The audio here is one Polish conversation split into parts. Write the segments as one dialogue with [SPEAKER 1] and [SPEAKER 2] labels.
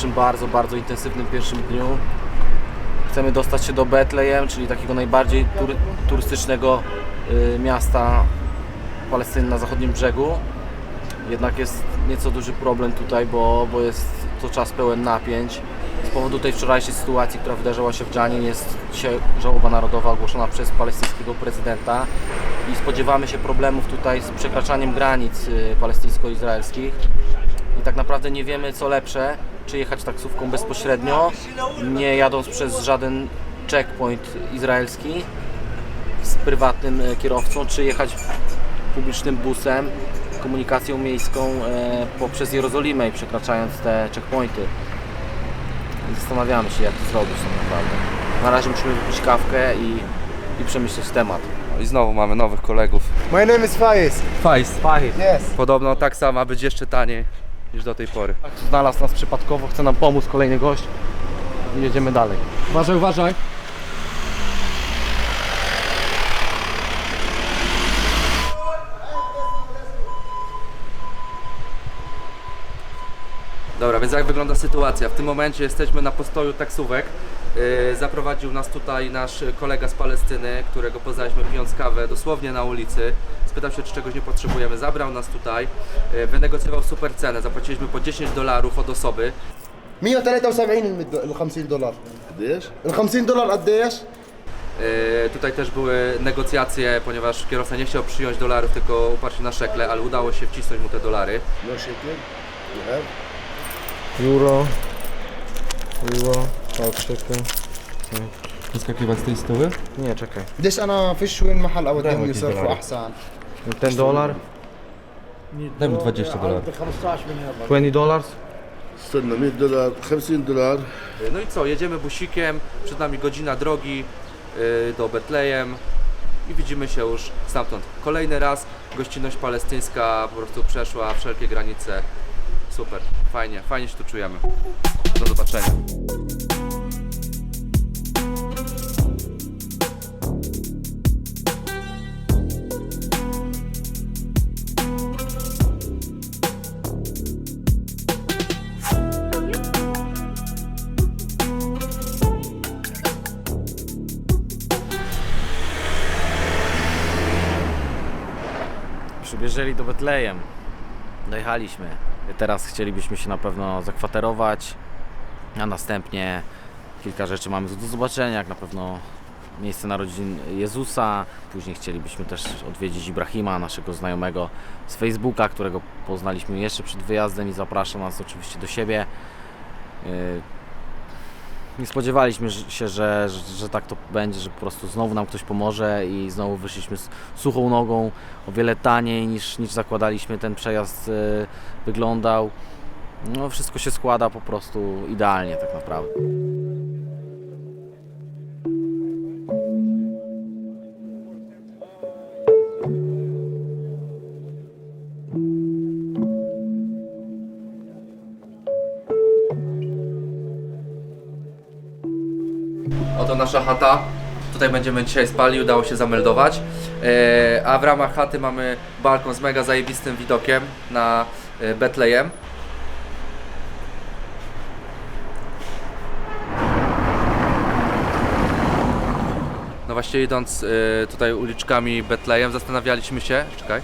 [SPEAKER 1] naszym bardzo, bardzo intensywnym pierwszym dniu. Chcemy dostać się do Betlejem, czyli takiego najbardziej tury, turystycznego y, miasta Palestyny na zachodnim brzegu. Jednak jest nieco duży problem tutaj, bo, bo jest to czas pełen napięć. Z powodu tej wczorajszej sytuacji, która wydarzyła się w Dżanie, jest dzisiaj żałoba narodowa ogłoszona przez palestyńskiego prezydenta i spodziewamy się problemów tutaj z przekraczaniem granic y, palestyńsko-izraelskich. I tak naprawdę nie wiemy co lepsze, czy jechać taksówką bezpośrednio, nie jadąc przez żaden checkpoint izraelski z prywatnym e, kierowcą, czy jechać publicznym busem, komunikacją miejską e, poprzez Jerozolimę i przekraczając te checkpointy. Zastanawiamy się jak to zrobić tak naprawdę. Na razie musimy wypić kawkę i, i przemyśleć temat.
[SPEAKER 2] I znowu mamy nowych kolegów.
[SPEAKER 3] My name is Faiz.
[SPEAKER 2] Fajst.
[SPEAKER 1] Fahid.
[SPEAKER 3] Yes.
[SPEAKER 2] Podobno tak samo być jeszcze taniej niż do tej pory.
[SPEAKER 1] Znalazł nas przypadkowo, chce nam pomóc kolejny gość i jedziemy dalej.
[SPEAKER 2] Uważaj, uważaj. Dobra, więc jak wygląda sytuacja? W tym momencie jesteśmy na postoju taksówek. Yy, zaprowadził nas tutaj nasz kolega z Palestyny, którego poznaliśmy pijąc kawę dosłownie na ulicy Spytał się, czy czegoś nie potrzebujemy. Zabrał nas tutaj, yy, wynegocjował super cenę. Zapłaciliśmy po 10 dolarów od osoby.
[SPEAKER 3] 173 ال 50 دولار
[SPEAKER 4] قديش؟
[SPEAKER 3] ال 50 دولار قديش؟
[SPEAKER 2] Yy, Tutaj też były negocjacje, ponieważ kierowca nie chciał przyjąć dolarów, tylko uparł się na szekle, ale udało się wcisnąć mu te dolary.
[SPEAKER 4] No شكل؟ You have?
[SPEAKER 1] Euro, euro, czekaj.
[SPEAKER 2] Wyskakiwać z tej stówy?
[SPEAKER 1] Nie, czekaj.
[SPEAKER 3] ليش انا فيش وين محل اوديهم
[SPEAKER 2] ودي
[SPEAKER 3] يصرفوا
[SPEAKER 2] دولار.
[SPEAKER 3] احسن
[SPEAKER 1] Ten dolar,
[SPEAKER 2] Daj mu 20 dolarów.
[SPEAKER 1] 20 dollars.
[SPEAKER 4] استنى 100 دولار 50 دولار
[SPEAKER 2] No i co, jedziemy busikiem, przed nami godzina drogi yy, do Betlejem i widzimy się już stamtąd. Kolejny raz gościnność palestyńska po prostu przeszła wszelkie granice. Super, fajnie, fajnie się tu czujemy. Do zobaczenia.
[SPEAKER 1] Betlejem. Dojechaliśmy. Teraz chcielibyśmy się na pewno zakwaterować, a następnie kilka rzeczy mamy do zobaczenia, jak na pewno miejsce narodzin Jezusa. Później chcielibyśmy też odwiedzić Ibrahima, naszego znajomego z Facebooka, którego poznaliśmy jeszcze przed wyjazdem i zaprasza nas oczywiście do siebie. Nie spodziewaliśmy się, że, że, że tak to będzie, że po prostu znowu nam ktoś pomoże i znowu wyszliśmy z suchą nogą, o wiele taniej niż, niż zakładaliśmy ten przejazd e, wyglądał. No wszystko się składa po prostu idealnie tak naprawdę.
[SPEAKER 2] Nasza chata. Tutaj będziemy dzisiaj spali, udało się zameldować. E, a w ramach chaty mamy balkon z mega zajebistym widokiem na e, Betlejem. No właśnie idąc e, tutaj uliczkami Betlejem zastanawialiśmy się, czekaj.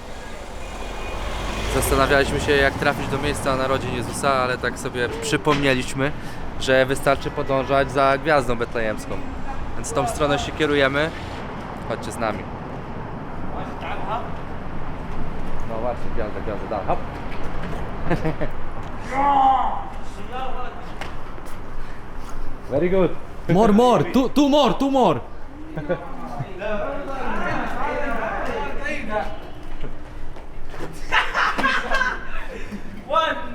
[SPEAKER 2] Zastanawialiśmy się jak trafić do miejsca narodzin Jezusa, ale tak sobie przypomnieliśmy, że wystarczy podążać za gwiazdą betlejemską. Więc tą stronę się kierujemy. Chodźcie z nami. No właśnie, gwiazda, gwiazda, da. Hop. Very good.
[SPEAKER 5] More, more, two, two more, two more.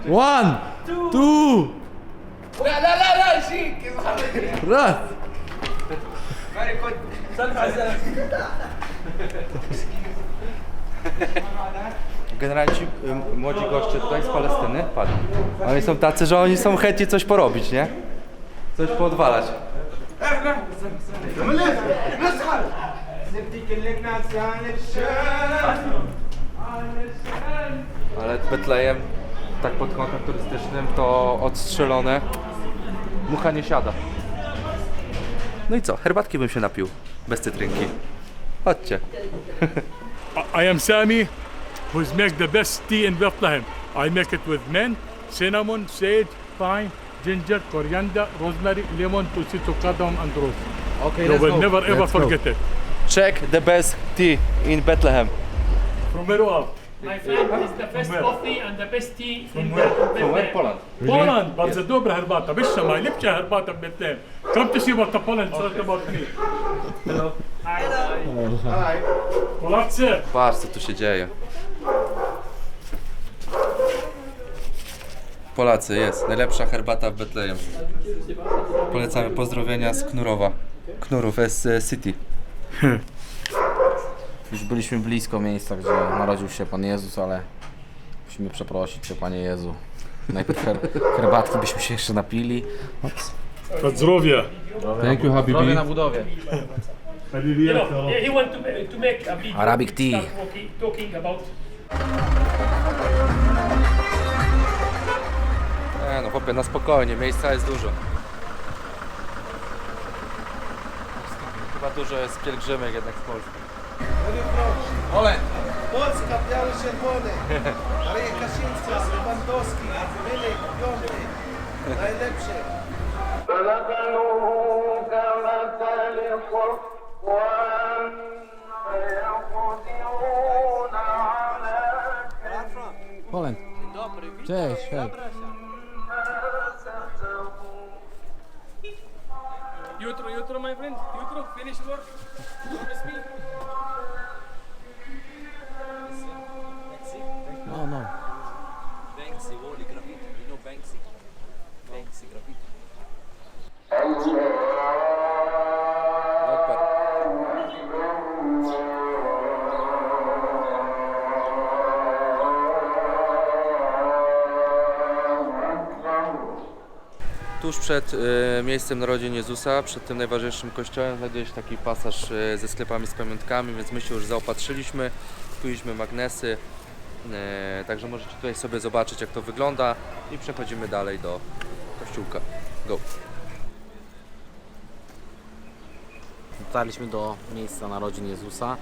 [SPEAKER 5] One, two. لا
[SPEAKER 2] Generalnie ci y, młodzi goście tutaj z Palestyny, patrz, oni są tacy, że oni są chętni coś porobić, nie? Coś poodwalać. Ale Betlejem, tak pod kątem turystycznym, to odstrzelone Mucha nie siada. No i co? Herbatki bym się napił. Bez cytrynki. Chodźcie.
[SPEAKER 6] I am Sami, who makes the best tea in Bethlehem. I make it with mint, cinnamon, sage, thyme, ginger, coriander, rosemary, lemon, tusito, cardamom, and rose.
[SPEAKER 1] Okay,
[SPEAKER 6] You will never ever forget it.
[SPEAKER 2] Check the best tea in Bethlehem.
[SPEAKER 6] From where?
[SPEAKER 7] My friend is the best coffee and the best tea in
[SPEAKER 6] where?
[SPEAKER 7] Bethlehem.
[SPEAKER 2] Poland.
[SPEAKER 6] Poland, bardzo dobra herbata. Wyższa, najlepsza herbata w Bethlehem. Come to see what the Poland says about me. Polacy,
[SPEAKER 2] Patrz co tu się dzieje. Polacy, jest. Najlepsza herbata w Betlejem. Polecamy pozdrowienia z Knurowa. Knurów S City.
[SPEAKER 1] Już byliśmy blisko miejsca, gdzie narodził się Pan Jezus, ale musimy przeprosić Cię, Panie Jezu. Najpierw her herbatki byśmy się jeszcze napili.
[SPEAKER 6] na zdrowie.
[SPEAKER 2] Thank you,
[SPEAKER 1] Zdrowie na budowie.
[SPEAKER 7] You know, he he want to, ma- to make a video.
[SPEAKER 1] Arabic tea.
[SPEAKER 7] Start talking, talking about
[SPEAKER 2] Nie no chłopie, na spokojnie, miejsca jest dużo. Chyba dużo jest pielgrzymek jednak z Polski.
[SPEAKER 3] Polska, biały czerwony. Maria Kaszyńska, Lewandowski, Milik, Piąty. Najlepszy.
[SPEAKER 1] Poland. Cześć, hej.
[SPEAKER 7] Jutro, jutro, my friend. Jutro, finish work. Promise me.
[SPEAKER 1] No, no.
[SPEAKER 8] Banksy, holy graffiti. You know Banksy? Banksy graffiti.
[SPEAKER 2] Tuż przed e, miejscem narodzin Jezusa, przed tym najważniejszym kościołem, znajduje się taki pasaż e, ze sklepami z pamiątkami, więc my się już zaopatrzyliśmy, kupiliśmy magnesy, także możecie tutaj sobie zobaczyć jak to wygląda i przechodzimy dalej do kościółka. Go!
[SPEAKER 1] Dotarliśmy do miejsca narodzin Jezusa.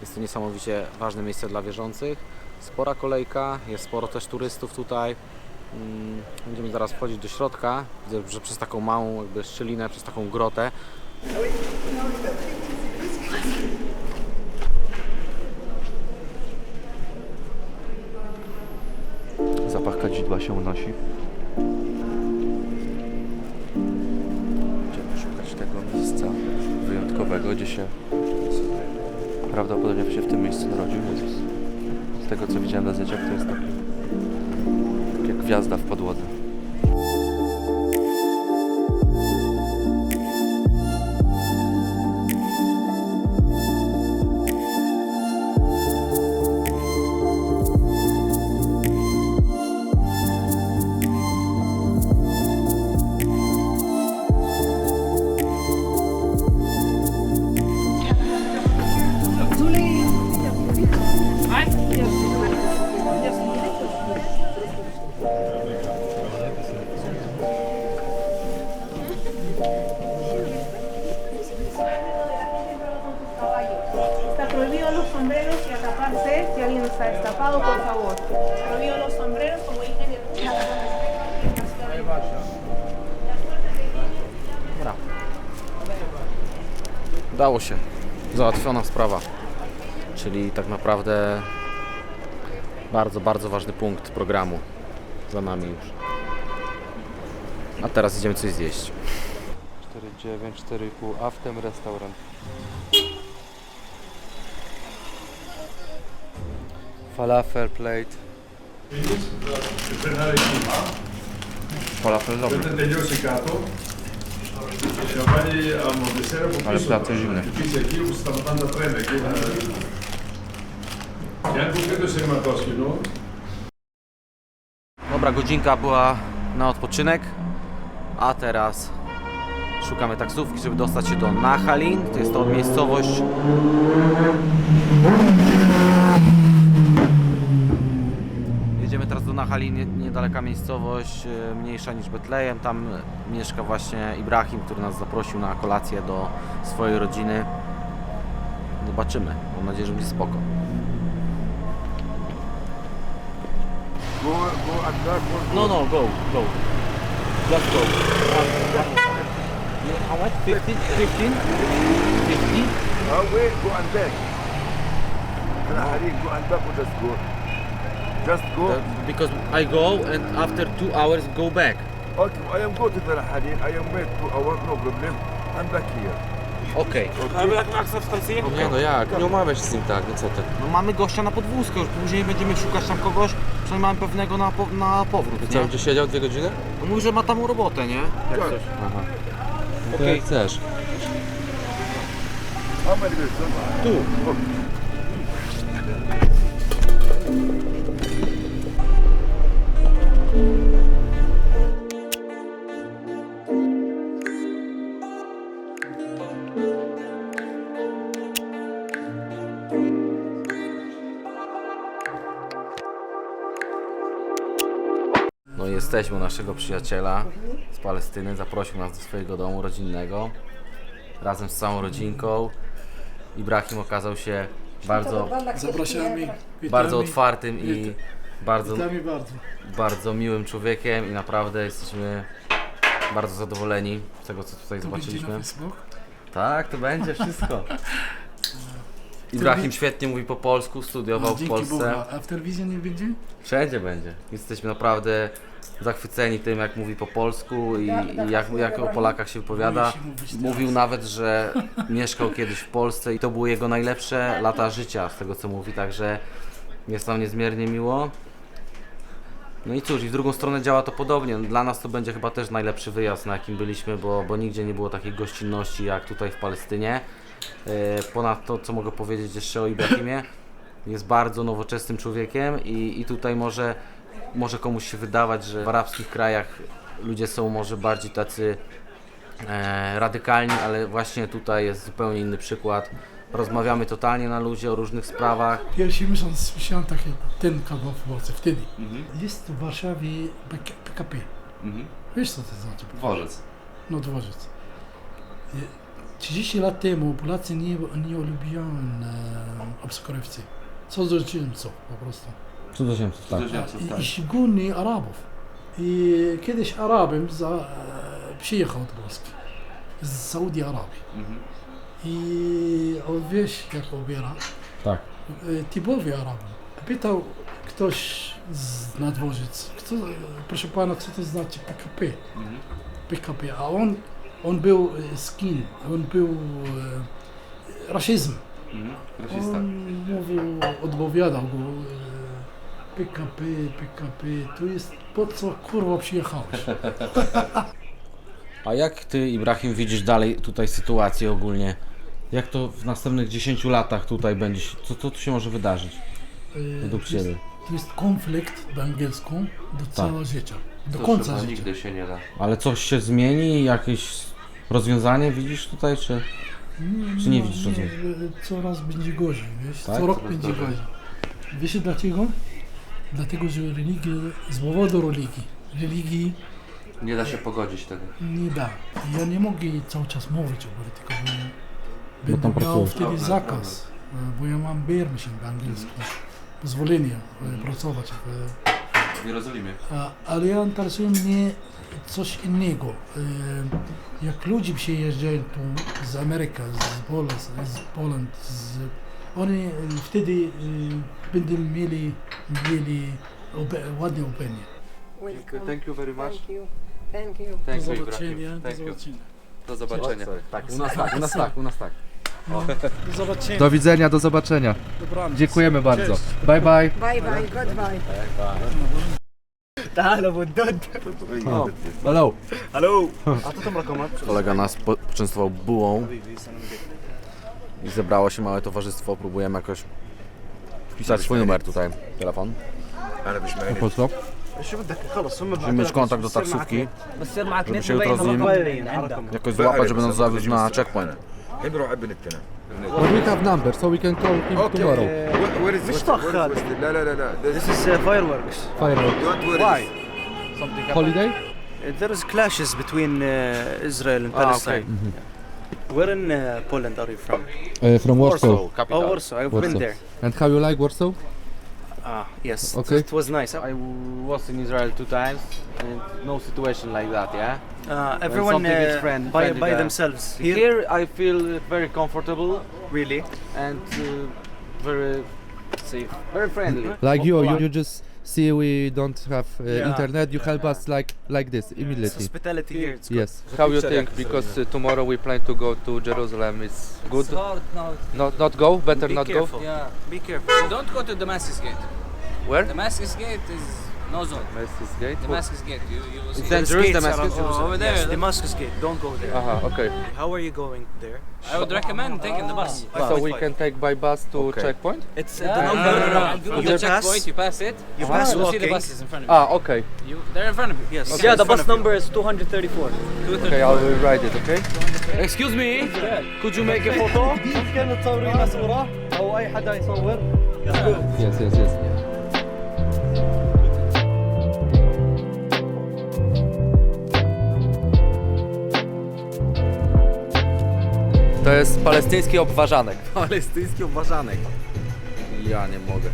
[SPEAKER 1] Jest to niesamowicie ważne miejsce dla wierzących. Spora kolejka, jest sporo też turystów tutaj. Mm, Będziemy zaraz wchodzić do środka. Widzę, że przez taką małą jakby szczelinę, przez taką grotę.
[SPEAKER 2] Się unosi. Będziemy szukać tego miejsca wyjątkowego, gdzie się prawdopodobnie się w tym miejscu narodził Jezus. Z tego co widziałem na zdjęciach to jest taki jak gwiazda w podłodze.
[SPEAKER 1] Udało się. Załatwiona sprawa. Czyli tak naprawdę bardzo, bardzo ważny punkt programu za nami już. A teraz idziemy coś zjeść.
[SPEAKER 2] 4,9, 4,5, a w tym restaurant. Falafel plate. Falafel dobry. Ale platy zimne.
[SPEAKER 1] Dobra, godzinka była na odpoczynek, a teraz szukamy taksówki, żeby dostać się do Nachalin. To jest to miejscowość. Jedziemy teraz do tu na Hali nie- niedaleka miejscowość, e, mniejsza niż Betlejem. Tam mieszka właśnie Ibrahim, który nas zaprosił na kolację do swojej rodziny. Zobaczymy. Mam nadzieję, że będzie spoko.
[SPEAKER 4] Go, go and back.
[SPEAKER 1] No, no, go, go. Just go. How much? 15? 15? 50?
[SPEAKER 4] Oh, wait, go and back. Halim, go and back or just go? Just go.
[SPEAKER 1] because I go and after two hours go back.
[SPEAKER 4] Okay, I am go to the Halim. I am wait two hours, no problem. I'm back here.
[SPEAKER 1] Okej.
[SPEAKER 2] Nie no jak, nie umawiaj się z nim tak, no co ty.
[SPEAKER 1] No mamy gościa na podwózkę, już później będziemy szukać tam kogoś, przynajmniej mamy pewnego na, po, na powrót,
[SPEAKER 2] Co,
[SPEAKER 1] nie?
[SPEAKER 2] będzie siedział dwie godziny?
[SPEAKER 1] No mówi, że ma tam robotę, nie? Jak coś.
[SPEAKER 2] Aha. No to
[SPEAKER 1] Okej.
[SPEAKER 2] jak chcesz.
[SPEAKER 4] How many minutes?
[SPEAKER 1] Tu. No jesteśmy u naszego przyjaciela z Palestyny. Zaprosił nas do swojego domu rodzinnego razem z całą rodzinką. Ibrahim okazał się bardzo,
[SPEAKER 3] Zapraszamy.
[SPEAKER 1] bardzo otwartym i bardzo,
[SPEAKER 3] Witamy bardzo.
[SPEAKER 1] bardzo miłym człowiekiem i naprawdę jesteśmy bardzo zadowoleni z tego, co tutaj zobaczyliśmy. Tak, to będzie wszystko. Ibrahim świetnie mówi po polsku, studiował w Polsce.
[SPEAKER 3] A w telewizji nie będzie?
[SPEAKER 1] Wszędzie będzie. Jesteśmy naprawdę zachwyceni tym, jak mówi po polsku i, i jak, jak o Polakach się wypowiada. Mówił nawet, że mieszkał kiedyś w Polsce i to były jego najlepsze lata życia, z tego co mówi, także jest nam niezmiernie miło. No i cóż, i w drugą stronę działa to podobnie. Dla nas to będzie chyba też najlepszy wyjazd, na jakim byliśmy, bo, bo nigdzie nie było takiej gościnności jak tutaj w Palestynie. E, Ponadto, co mogę powiedzieć jeszcze o Ibrahimie, jest bardzo nowoczesnym człowiekiem i, i tutaj może, może komuś się wydawać, że w arabskich krajach ludzie są może bardziej tacy e, radykalni, ale właśnie tutaj jest zupełnie inny przykład. Rozmawiamy totalnie na luzie o różnych sprawach.
[SPEAKER 3] Pierwszy miesiąc słyszałem taki ten kawał w Polsce wtedy. Jest w Warszawie PK PKP. Wiesz co to znaczy?
[SPEAKER 2] Dworzec.
[SPEAKER 3] No dworzec. I 30 lat temu Polacy nie, nie lubią e, obcokrajowcy. Co złoczyńców po prostu.
[SPEAKER 1] Cudzoziemców, tak.
[SPEAKER 3] I, I szczególnie Arabów. I kiedyś Arabem za, e, przyjechał do Polski z Saudi Arabii. I on wiesz jak obiera.
[SPEAKER 1] Tak.
[SPEAKER 3] E, typowy Arabem. Pytał ktoś z na dworzec, kto, proszę pana, co to znaczy PKP? PKP, a on, on był e, skin, on był e, rasizm. On mówił, odpowiadał go e, PKP, PKP, to jest po co kurwa przyjechałeś?
[SPEAKER 1] A jak ty, Ibrahim, widzisz dalej tutaj sytuację ogólnie? Jak to w następnych 10 latach tutaj będzie? się- Co, co tu się może wydarzyć
[SPEAKER 3] E,
[SPEAKER 1] według
[SPEAKER 3] to jest,
[SPEAKER 1] ciebie?
[SPEAKER 3] to jest konflikt po angielsku do całego życia, do
[SPEAKER 2] To
[SPEAKER 3] końca
[SPEAKER 2] chyba
[SPEAKER 3] życia.
[SPEAKER 2] nigdy się nie da.
[SPEAKER 1] Ale coś się zmieni? Jakieś rozwiązanie widzisz tutaj, czy... Czy nie widzisz rozwiązania?
[SPEAKER 3] Coraz będzie gorzej, wiesz?
[SPEAKER 1] Tak?
[SPEAKER 3] Co rok
[SPEAKER 2] Coraz
[SPEAKER 3] będzie
[SPEAKER 2] gorzej.
[SPEAKER 3] gorzej. Wiesz dlaczego? Dlatego, że religia, z powodu religii, religii
[SPEAKER 2] Nie da się pogodzić tego.
[SPEAKER 3] nie da. Ja nie mogę cały czas mówić o polityce, bo
[SPEAKER 1] Bo tam
[SPEAKER 3] będę miał
[SPEAKER 1] pracujesz.
[SPEAKER 3] wtedy
[SPEAKER 2] Dobra,
[SPEAKER 3] zakaz, e, bo ja mam permission po angielsku, pozwolenie e, pracować. e,
[SPEAKER 2] W Jerozolimie.
[SPEAKER 3] A, ale ja interesuje mnie coś innego. E, Jak ludzie przyjeżdżają tu z Ameryki, z Poland, z, Poland, z, oni e, wtedy e, będą mieli, mieli ładne opinie.
[SPEAKER 2] Thank you very much.
[SPEAKER 9] Thank you. Thank you.
[SPEAKER 3] Do
[SPEAKER 2] Thank you,
[SPEAKER 3] zobaczenia, do zobaczenia.
[SPEAKER 2] Do zobaczenia.
[SPEAKER 1] Tak, u nas tak, u nas tak, u nas tak.
[SPEAKER 3] Do zobaczenia.
[SPEAKER 2] Do widzenia, do zobaczenia.
[SPEAKER 3] Dobranoc.
[SPEAKER 2] Dziękujemy bardzo.
[SPEAKER 3] Cześć.
[SPEAKER 2] Bye bye.
[SPEAKER 9] Bye bye. Goodbye.
[SPEAKER 2] Hello.
[SPEAKER 1] Kolega nas po- poczęstował bułą i zebrało się małe towarzystwo. Próbujemy jakoś wpisać swój numer tutaj, telefon. Po co? Żeby mieć kontakt do taksówki, żeby się jutro z nim jakoś złapać, żeby nas zawiózł na checkpoint.
[SPEAKER 4] نروح ابن التنام
[SPEAKER 10] But we have number, so we can call him
[SPEAKER 4] اوكي
[SPEAKER 10] tomorrow.
[SPEAKER 4] وير از لا لا لا لا
[SPEAKER 5] This is uh, fireworks.
[SPEAKER 10] Fireworks.
[SPEAKER 5] Why?
[SPEAKER 1] Something
[SPEAKER 10] Holiday?
[SPEAKER 5] Uh, There is clashes between uh, Israel and
[SPEAKER 1] Ah, okay.
[SPEAKER 5] Palestine. Where in uh, Poland are you from?
[SPEAKER 10] Uh, from Warsaw.
[SPEAKER 1] capital.
[SPEAKER 5] Oh, Warsaw. I've been
[SPEAKER 10] Warsaw.
[SPEAKER 5] there.
[SPEAKER 10] And how you like Warsaw?
[SPEAKER 5] Ah, yes.
[SPEAKER 10] Okay.
[SPEAKER 5] It was nice.
[SPEAKER 1] I was in Israel two times and no situation like that, yeah?
[SPEAKER 5] Uh, everyone
[SPEAKER 1] something is
[SPEAKER 5] uh,
[SPEAKER 1] friend-
[SPEAKER 5] by, by
[SPEAKER 1] there.
[SPEAKER 5] themselves.
[SPEAKER 1] Here, I feel very comfortable
[SPEAKER 5] really?
[SPEAKER 1] and uh, very safe, very friendly.
[SPEAKER 10] Like you, you, you just see we don't have uh,
[SPEAKER 5] Yeah.
[SPEAKER 10] internet, you help us like like this immediately.
[SPEAKER 5] Hospitality here. It's good.
[SPEAKER 10] Yes.
[SPEAKER 2] How you think? Because uh, tomorrow we plan to go to Jerusalem. It's good.
[SPEAKER 8] It's hard now.
[SPEAKER 2] Not not go. Better
[SPEAKER 5] Be
[SPEAKER 2] not
[SPEAKER 5] careful.
[SPEAKER 2] go.
[SPEAKER 8] Yeah.
[SPEAKER 5] Be careful.
[SPEAKER 8] Don't go to Damascus Gate.
[SPEAKER 2] Where?
[SPEAKER 8] Damascus Gate is No zone.
[SPEAKER 2] Damascus Gate?
[SPEAKER 8] Damascus Gate. You, you will see.
[SPEAKER 1] Then
[SPEAKER 5] there is gates
[SPEAKER 1] Damascus?
[SPEAKER 5] around- oh,
[SPEAKER 8] over there.
[SPEAKER 5] Yes, Damascus Gate. Don't go there.
[SPEAKER 2] Aha, okay.
[SPEAKER 5] How are you going there?
[SPEAKER 8] I would recommend taking the bus.
[SPEAKER 2] I So we can take by bus to
[SPEAKER 1] Okay.
[SPEAKER 2] checkpoint?
[SPEAKER 5] It's uh, the
[SPEAKER 8] no.
[SPEAKER 5] number.
[SPEAKER 8] You do
[SPEAKER 5] You
[SPEAKER 8] the
[SPEAKER 5] pass.
[SPEAKER 8] checkpoint, you pass it.
[SPEAKER 5] You pass
[SPEAKER 8] you will see the buses in front of you.
[SPEAKER 2] Ah, okay.
[SPEAKER 8] you. they're in front of you.
[SPEAKER 5] Yes.
[SPEAKER 8] Okay.
[SPEAKER 5] Yeah, the bus number is 234. Two thirty.
[SPEAKER 2] Okay, I will write it, okay?
[SPEAKER 1] Excuse me, could you make a photo?
[SPEAKER 10] Yes, yes, yes.
[SPEAKER 2] To jest palestyński obwarzanek.
[SPEAKER 1] Palestyński obwarzanek. Ja nie mogę.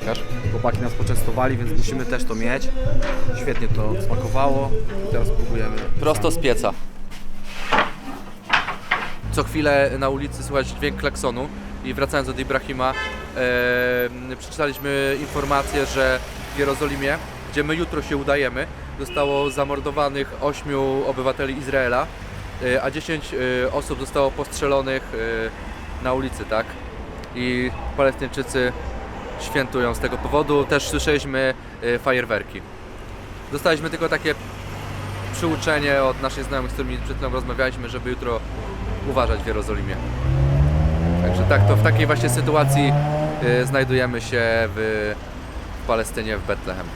[SPEAKER 2] Pokaż.
[SPEAKER 1] Chłopaki nas poczęstowali, więc musimy też to mieć. Świetnie to smakowało. Teraz spróbujemy.
[SPEAKER 2] Prosto z pieca. Co chwilę na ulicy słychać dźwięk klaksonu i wracając do Ibrahima, e, przeczytaliśmy informację, że w Jerozolimie, gdzie my jutro się udajemy, zostało zamordowanych 8 obywateli Izraela, a 10 e, osób zostało postrzelonych e, na ulicy, tak? I Palestyńczycy świętują z tego powodu. Też słyszeliśmy fajerwerki. Dostaliśmy tylko takie przyuczenie od naszych znajomych, z którymi przed chwilą rozmawialiśmy, żeby jutro uważać w Jerozolimie. Także tak, to w takiej właśnie sytuacji y, znajdujemy się w Palestynie, w Betlehem.